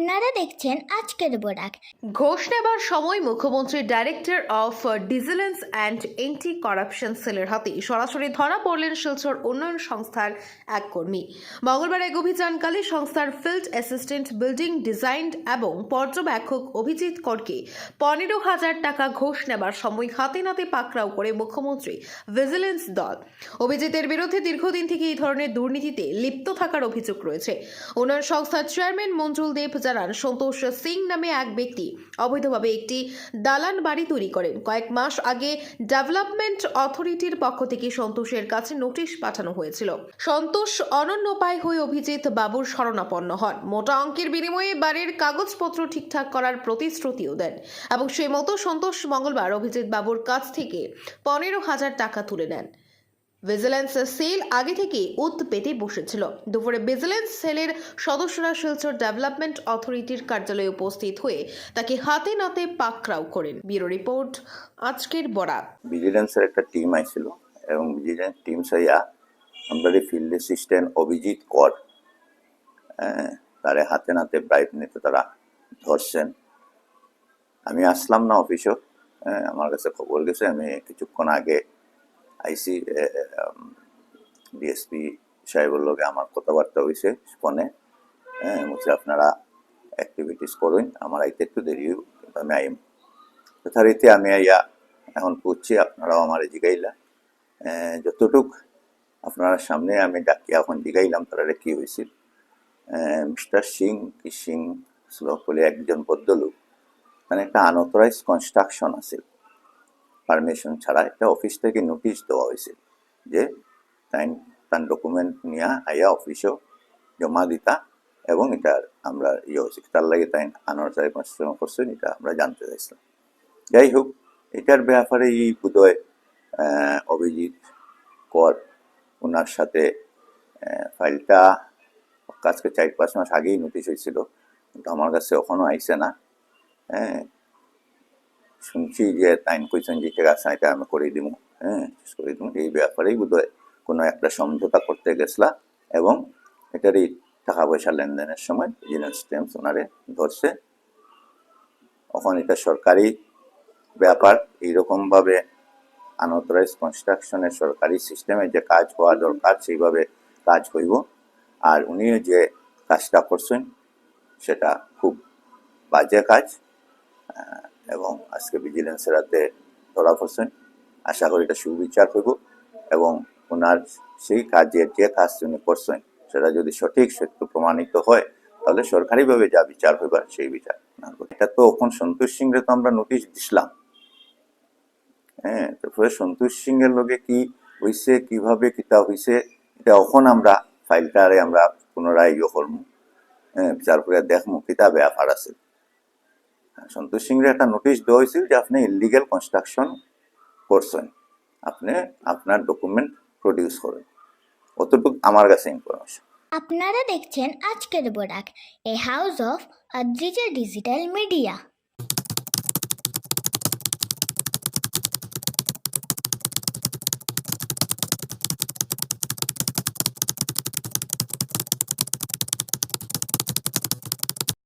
আপনারা দেখছেন আজকের বোরাক। ঘোষ নেবার সময় মুখ্যমন্ত্রী director of vigilance and anti corruption সেলের হাতে সরাসরি ধরা পড়লেন শিলচর উন্নয়ন সংস্থার এক কর্মী। মঙ্গলবার এক অভিযানকালে সংস্থার ফিল্ড অ্যাসিস্ট্যান্ট বিল্ডিং ডিজাইন এবং পর্যবেক্ষক অভিজিৎ করকে পনেরো হাজার টাকা ঘোষ নেবার সময় হাতে নাতে পাকড়াও করে মুখ্যমন্ত্রী ভিজিলেন্স দল। অভিজিতের বিরুদ্ধে দীর্ঘদিন থেকে এই ধরনের দুর্নীতিতে লিপ্ত থাকার অভিযোগ রয়েছে। উন্নয়ন সংস্থার চেয়ারম্যান মঞ্জুল দেব জানান, সন্তোষ সিং নামে এক ব্যক্তি অবৈধভাবে একটি দালান বাড়ি তৈরি করেন। কয়েক মাস আগে ডেভেলপমেন্ট অথরিটির পক্ষ থেকে সন্তোষের কাছে নোটিশ পাঠানো হয়েছিল। সন্তোষ অনন্য অনন্যপায় হয়ে অভিজিৎ বাবুর শরণাপন্ন হন। মোটা অঙ্কের বিনিময়ে বাড়ির কাগজপত্র ঠিকঠাক করার প্রতিশ্রুতিও দেন এবং সেই মতো সন্তোষ মঙ্গলবার অভিজিৎ বাবুর কাছ থেকে পনেরো হাজার টাকা তুলে নেন। ভিজিল্যান্স সেল আগে থেকে উত পেতে বসেছিল। দুপুরে ভিজিল্যান্স সেলের সদস্যরা শিলচর ডেভেলপমেন্ট অথরিটির কার্যালয়ে উপস্থিত হয়ে তাকে হাতে নাতে পাকড়াও করেন। ব্যুরো রিপোর্ট আজকের বরাত। ভিজিলেন্সের একটা টিম আইছিল এবং ভিজিলেন্স টিম সাইয়া আমরা ফিল্ড অ্যাসিস্ট্যান্ট অভিজিৎ কর তারে হাতে নাতে ব্রাইব নিতে তারা ধরছেন। আমি আসলাম না অফিসও আহ, আমার কাছে খবর গেছে আমি কিছুক্ষণ আগে আইসি ডিএসপি সাহেবের লগে আমার কথাবার্তা হয়েছে ফোনে। হ্যাঁ বলছে, আপনারা অ্যাক্টিভিটিস করুন, আমার আইতে একটু দেরি আমি আইম। যথারীতি আমি আইয়া এখন করছি আপনারাও আমার জিগাইলা। যতটুক আপনার সামনে আমি ডাকি এখন জিগাইলাম তারা কি হয়েছিল মিস্টার সিং, কি সিং? শ্লোক বলে একজন বদ্ধলোক মানে একটা আনঅথরাইজ কনস্ট্রাকশন আছে পারমিশন ছাড়া একটা অফিস থেকে নোটিশ দেওয়া হয়েছে যে তাই তার ডকুমেন্ট নিয়ে আইয়া অফিসেও জমা দিতা এবং এটা আমরা ইয়ে হয়েছে, তার লাগে তাই আনার আনঅথরাইজ কনস্ট্রাকশন করছেন, এটা আমরা জানতে চাইছিলাম। যাই হোক, এটার ব্যাপারে এই বোধহয় অভিজিৎ কর ওনার সাথে ফাইলটা আজকে চার পাঁচ মাস আগেই নোটিশ হয়েছিল। কিন্তু আমার কাছে এখনও আইসে না হ্যাঁ শুনছি যে তাইন কইছেন যে ঠিক আছে আমি করে দিব হ্যাঁ করে দিব এই ব্যাপারেই বোধহয় কোনো একটা সমঝোতা করতে গেছলা এবং এটারই টাকা পয়সা লেনদেনের সময় ভিজিলেন্স টেমস ওনারে ধরছে। এখন এটা সরকারি ব্যাপার, এইরকমভাবে আনঅথরাইজ কনস্ট্রাকশনের সরকারি সিস্টেমে যে কাজ হওয়া দরকার, সেইভাবে কাজ হইব। আর উনিও যে কাজটা করছেন, সেটা খুব বাজে কাজ। এবং আজকে ভিজিলেন্সের হাতে ধরা পড়ছেন। আশা করি এটা সুবিচার হইব এবং ওনার সেই কাজের যে কাজ উনি করছেন, সেটা যদি সঠিক সত্য প্রমাণিত হয়, তাহলে সরকারিভাবে যা বিচার হইবার সেই বিচার এটা তো এখন সন্তোষ সিংরে তো আমরা নোটিশ দিছিলাম। হ্যাঁ তারপরে সন্তোষ সিং এর লগে কি হইছে, কীভাবে কিতা হইছে, এটা এখন আমরা ফাইলটারে আমরা পুনরায় ইয়ে করব হ্যাঁ বিচার করে দেখব কিতা ব্যাপার আছে। সন্তোষ সিংরে একটা নোটিশ দেওয়া হয়েছিল যে আপনি ইলিগেল কনস্ট্রাকশন করছেন। আপনি আপনার ডকুমেন্ট প্রডিউস করেন। অতটুকু আমার কাছে ইনফরমেশন আপনারা দেখছেন আজকের বোরাক a house of Adrija digital media